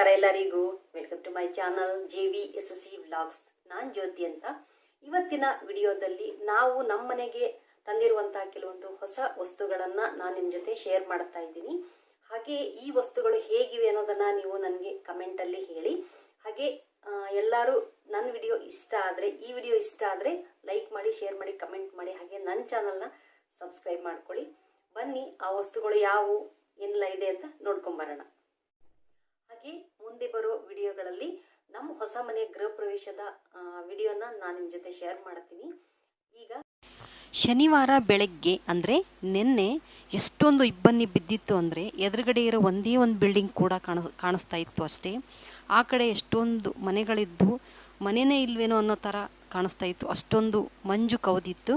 ನಮಸ್ಕಾರ ಎಲ್ಲರಿಗೂ welcome to my channel J V S C vlogs ನಾನು ಜ್ಯೋತಿ ಅಂತ. ಇವತ್ತಿನ ವಿಡಿಯೋದಲ್ಲಿ ನಾವು ನಮ್ಮ ಮನೆಗೆ ತಂದಿರುವಂತಹ ಕೆಲವೊಂದು ಹೊಸ ವಸ್ತುಗಳನ್ನ ನಾನು ನಿಮ್ಮ ಜೊತೆ ಶೇರ್ ಮಾಡ್ತಾ ಇದ್ದೀನಿ. ಹಾಗೆ ಈ ವಸ್ತುಗಳು ಹೇಗಿವೆ ಅನ್ನೋದನ್ನ ನೀವು ನನಗೆ ಕಮೆಂಟಲ್ಲಿ ಹೇಳಿ. ಹಾಗೆ ಎಲ್ಲರೂ ನನ್ನ ವಿಡಿಯೋ ಇಷ್ಟ ಆದ್ರೆ, ಈ ವಿಡಿಯೋ ಇಷ್ಟ ಆದ್ರೆ ಲೈಕ್ ಮಾಡಿ ಶೇರ್ ಮಾಡಿ ಕಮೆಂಟ್ ಮಾಡಿ, ಹಾಗೆ ನನ್ನ ಚಾನಲ್ನ ಸಬ್ಸ್ಕ್ರೈಬ್ ಮಾಡ್ಕೊಳ್ಳಿ. ಬನ್ನಿ, ಆ ವಸ್ತುಗಳು ಯಾವು, ಏನೆಲ್ಲ ಇದೆ ಅಂತ ನೋಡ್ಕೊಂಬರೋಣ ಹಾಗೆ ಮುಂದೆ ಬರೋ ವಿಡಿಯೋಗಳಲ್ಲಿ ನಮ್ಮ ಹೊಸ ಮನೆ ಗೃಹ ಪ್ರವೇಶದ ವಿಡಿಯೋನ ನಾನು ನಿಮ್ಮ ಜೊತೆ ಶೇರ್ ಮಾಡ್ತೀನಿ. ಈಗ ಶನಿವಾರ ಬೆಳಗ್ಗೆ ಅಂದರೆ ನಿನ್ನೆ ಎಷ್ಟೊಂದು ಇಬ್ಬನಿ ಬಿದ್ದಿತ್ತು ಅಂದರೆ ಎದುರುಗಡೆ ಇರೋ ಒಂದೇ ಒಂದು ಬಿಲ್ಡಿಂಗ್ ಕೂಡ ಕಾಣ, ಕಾಣಿಸ್ತಾ ಇತ್ತು ಅಷ್ಟೇ. ಆ ಕಡೆ ಎಷ್ಟೊಂದು ಮನೆಗಳಿದ್ದು ಮನೆಯೇ ಇಲ್ವೇನೋ ಅನ್ನೋ ಥರ ಕಾಣಿಸ್ತಾ ಇತ್ತು. ಅಷ್ಟೊಂದು ಮಂಜು ಕವಿದಿತ್ತು.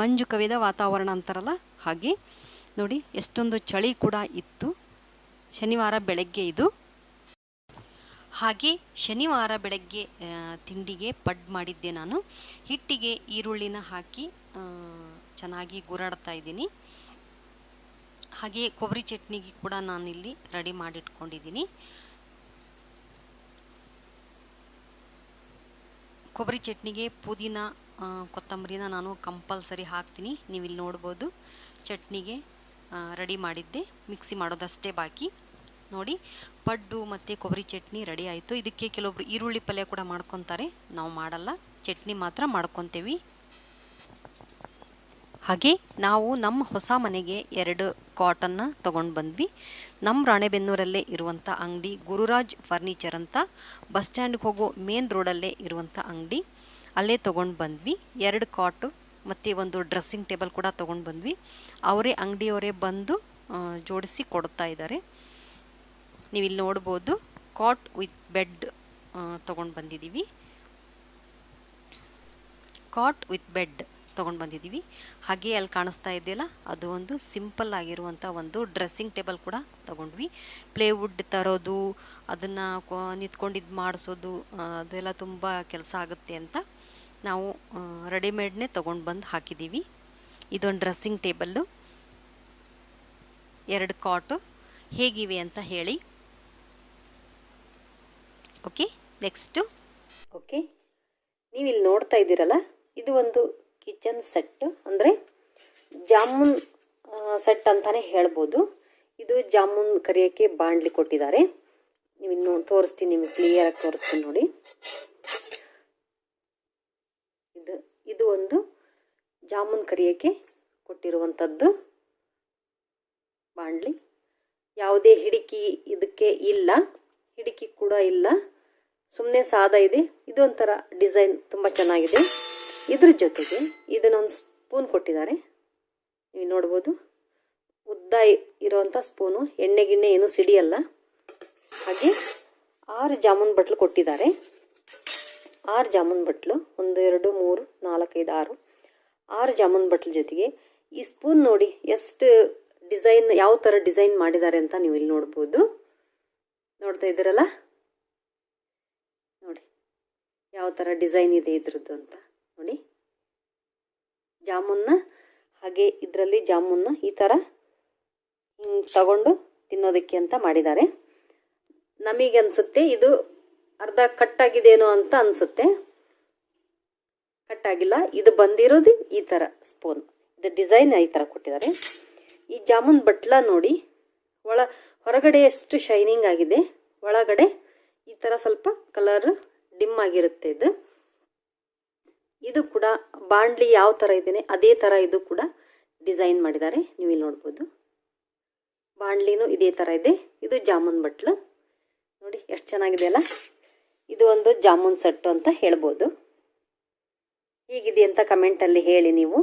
ಮಂಜು ಕವಿದ ವಾತಾವರಣ ಅಂತಾರಲ್ಲ ಹಾಗೆ. ನೋಡಿ, ಎಷ್ಟೊಂದು ಚಳಿ ಕೂಡ ಇತ್ತು. ಶನಿವಾರ ಬೆಳಗ್ಗೆ ಇದು. ಹಾಗೆ ಶನಿವಾರ ಬೆಳಗ್ಗೆ ತಿಂಡಿಗೆ ಪಡ್ ಮಾಡಿದ್ದೆ ನಾನು. ಹಿಟ್ಟಿಗೆ ಈರುಳ್ಳಿನ ಹಾಕಿ ಚೆನ್ನಾಗಿ ಗುರಾಡ್ತಾ ಇದ್ದೀನಿ. ಹಾಗೆ ಕೊಬ್ಬರಿ ಚಟ್ನಿಗೆ ಕೂಡ ನಾನು ಇಲ್ಲಿ ರೆಡಿ ಮಾಡಿಟ್ಕೊಂಡಿದ್ದೀನಿ. ಕೊಬ್ಬರಿ ಚಟ್ನಿಗೆ ಪುದೀನ ಕೊತ್ತಂಬರಿನ ನಾನು ಕಂಪಲ್ಸರಿ ಹಾಕ್ತೀನಿ. ನೀವು ಇಲ್ಲಿ ನೋಡ್ಬೋದು. ಚಟ್ನಿಗೆ ರೆಡಿ ಮಾಡಿದ್ದೆ. ಮಿಕ್ಸಿ ಮಾಡೋದಷ್ಟೇ ಬಾಕಿ. ನೋಡಿ, ಪಡ್ಡು ಮತ್ತು ಕೊಬ್ಬರಿ ಚಟ್ನಿ ರೆಡಿ ಆಯಿತು. ಇದಕ್ಕೆ ಕೆಲವೊಬ್ರು ಈರುಳ್ಳಿ ಪಲ್ಯ ಕೂಡ ಮಾಡ್ಕೊತಾರೆ. ನಾವು ಮಾಡಲ್ಲ, ಚಟ್ನಿ ಮಾತ್ರ ಮಾಡ್ಕೊತೀವಿ. ಹಾಗೆ ನಾವು ನಮ್ಮ ಹೊಸ ಮನೆಗೆ ಎರಡು ಕಾಟನ್ನ ತೊಗೊಂಡು ಬಂದ್ವಿ. ನಮ್ಮ ರಾಣೆಬೆನ್ನೂರಲ್ಲೇ ಇರುವಂಥ ಅಂಗಡಿ ಗುರುರಾಜ್ ಫರ್ನಿಚರ್ ಅಂತ. ಬಸ್ ಸ್ಟ್ಯಾಂಡ್ಗೆ ಹೋಗೋ ಮೇನ್ ರೋಡಲ್ಲೇ ಇರುವಂಥ ಅಂಗಡಿ. ಅಲ್ಲೇ ತೊಗೊಂಡು ಬಂದ್ವಿ. ಎರಡು ಕಾಟು ಮತ್ತು ಒಂದು ಡ್ರೆಸ್ಸಿಂಗ್ ಟೇಬಲ್ ಕೂಡ ತೊಗೊಂಡು ಬಂದ್ವಿ. ಅವರೇ ಅಂಗಡಿಯವರೇ ಬಂದು ಜೋಡಿಸಿ ಕೊಡ್ತಾ ಇದ್ದಾರೆ. ನೀವು ಇಲ್ಲಿ ನೋಡ್ಬೋದು ಕಾಟ್ ವಿತ್ ಬೆಡ್ ತೊಗೊಂಡು ಬಂದಿದ್ದೀವಿ ಕಾಟ್ ವಿತ್ ಬೆಡ್ ತೊಗೊಂಡು ಬಂದಿದ್ದೀವಿ ಹಾಗೆ ಅಲ್ಲಿ ಕಾಣಿಸ್ತಾ ಇದೆಯಲ್ಲ, ಅದು ಒಂದು ಸಿಂಪಲ್ ಆಗಿರುವಂಥ ಒಂದು ಡ್ರೆಸ್ಸಿಂಗ್ ಟೇಬಲ್ ಕೂಡ ತೊಗೊಂಡ್ವಿ. ಪ್ಲೇವುಡ್ ತರೋದು, ಅದನ್ನು ನಿಂತ್ಕೊಂಡಿದ್ದು ಮಾಡಿಸೋದು ಅದೆಲ್ಲ ತುಂಬ ಕೆಲಸ ಆಗುತ್ತೆ ಅಂತ ನಾವು ರೆಡಿಮೇಡ್ನೇ ತೊಗೊಂಡು ಬಂದು ಹಾಕಿದ್ದೀವಿ ಇದೊಂದು ಡ್ರೆಸ್ಸಿಂಗ್ ಟೇಬಲ್ಲು ಎರಡು ಕಾಟು ಹೇಗಿವೆ ಅಂತ ಹೇಳಿ. ಓಕೆ ನೆಕ್ಸ್ಟು ಓಕೆ ನೀವು ಇಲ್ಲಿ ನೋಡ್ತಾ ಇದ್ದೀರಲ್ಲ, ಇದು ಒಂದು ಕಿಚನ್ ಸೆಟ್, ಅಂದರೆ ಜಾಮೂನ್ ಸೆಟ್ ಅಂತಲೇ ಹೇಳ್ಬೋದು. ಇದು ಜಾಮೂನ್ ಕರಿಯೋಕ್ಕೆ ಬಾಂಡ್ಲಿ ಕೊಟ್ಟಿದ್ದಾರೆ. ನೀವು ಇನ್ನು ತೋರಿಸ್ತೀನಿ ನಿಮಗೆ ಕ್ಲಿಯರಾಗಿ ತೋರಿಸ್ತೀನಿ ನೋಡಿ. ಇದು ಇದು ಒಂದು ಜಾಮೂನ್ ಕರಿಯೋಕ್ಕೆ ಕೊಟ್ಟಿರುವಂಥದ್ದು ಬಾಂಡ್ಲಿ ಯಾವುದೇ ಹಿಡಿಕಿ ಇದಕ್ಕೆ ಇಲ್ಲ, ಹಿಡಿಕಿ ಕೂಡ ಇಲ್ಲ. ಸುಮ್ಮನೆ ಸಾದ ಇದೆ. ಇದು ಒಂಥರ ಡಿಸೈನ್ ತುಂಬ ಚೆನ್ನಾಗಿದೆ. ಇದ್ರ ಜೊತೆಗೆ ಇದನ್ನೊಂದು ಸ್ಪೂನ್ ಕೊಟ್ಟಿದ್ದಾರೆ. ನೀವು ನೋಡ್ಬೋದು. ಉದ್ದ ಇರೋವಂಥ ಸ್ಪೂನು, ಎಣ್ಣೆ ಗಿಣ್ಣೆ ಏನೂ ಸಿಡಿಯಲ್ಲ. ಹಾಗೆ ಆರು ಜಾಮೂನ್ ಬಟ್ಲು ಕೊಟ್ಟಿದ್ದಾರೆ. ಆರು ಜಾಮೂನ್ ಬಟ್ಲು, ಒಂದು, ಎರಡು, ಮೂರು ನಾಲ್ಕೈದು ಆರು. ಆರು ಜಾಮೂನ್ ಬಟ್ಲು ಜೊತೆಗೆ ಈ ಸ್ಪೂನ್ ನೋಡಿ ಎಷ್ಟು ಡಿಸೈನ್, ಯಾವ ಥರ ಡಿಸೈನ್ ಮಾಡಿದ್ದಾರೆ ಅಂತ ನೀವು ಇಲ್ಲಿ ನೋಡ್ಬೋದು. ನೋಡ್ತಾ ಇದ್ದೀರಲ್ಲ? ಯಾವ ಥರ ಡಿಸೈನ್ ಇದೆ ಇದ್ರದ್ದು ಅಂತ ನೋಡಿ. ಜಾಮೂನ್ನ ಹಾಗೆ ಇದರಲ್ಲಿ ಜಾಮೂನ್ನ ಈ ಥರ ತಗೊಂಡು ತಿನ್ನೋದಕ್ಕೆ ಅಂತ ಮಾಡಿದ್ದಾರೆ. ನಮಗೆ ಅನಿಸುತ್ತೆ ಇದು ಅರ್ಧ ಕಟ್ಟಾಗಿದೇನೋ ಅಂತ ಅನಿಸುತ್ತೆ. ಕಟ್ಟಾಗಿಲ್ಲ ಇದು ಬಂದಿರೋದು ಈ ಥರ ಸ್ಪೂನ್. ಇದು ಡಿಸೈನ್ ಈ ಥರ ಕೊಟ್ಟಿದ್ದಾರೆ. ಈ ಜಾಮೂನ್ ಬಟ್ಲ ನೋಡಿ, ಒಳ ಹೊರಗಡೆ ಎಷ್ಟು ಶೈನಿಂಗ್ ಆಗಿದೆ, ಒಳಗಡೆ ಈ ಥರ ಸ್ವಲ್ಪ ಕಲರ್ ಡಿಮ್ ಆಗಿರುತ್ತೆ ಇದು. ಇದು ಕೂಡ ಬಾಂಡ್ಲಿ ಯಾವ ಥರ ಇದ್ದೇನೆ ಅದೇ ಥರ ಇದು ಕೂಡ ಡಿಸೈನ್ ಮಾಡಿದ್ದಾರೆ. ನೀವು ಇಲ್ಲಿ ನೋಡ್ಬೋದು. ಬಾಂಡ್ಲಿನೂ ಇದೇ ಥರ ಇದೆ. ಇದು ಜಾಮೂನ್ ಬಟ್ಲು. ನೋಡಿ, ಎಷ್ಟು ಚೆನ್ನಾಗಿದೆ ಅಲ್ಲ? ಇದು ಒಂದು ಜಾಮೂನ್ ಸೆಟ್ಟು ಅಂತ ಹೇಳ್ಬೋದು. ಹೇಗಿದೆ ಅಂತ ಕಮೆಂಟಲ್ಲಿ ಹೇಳಿ ನೀವು.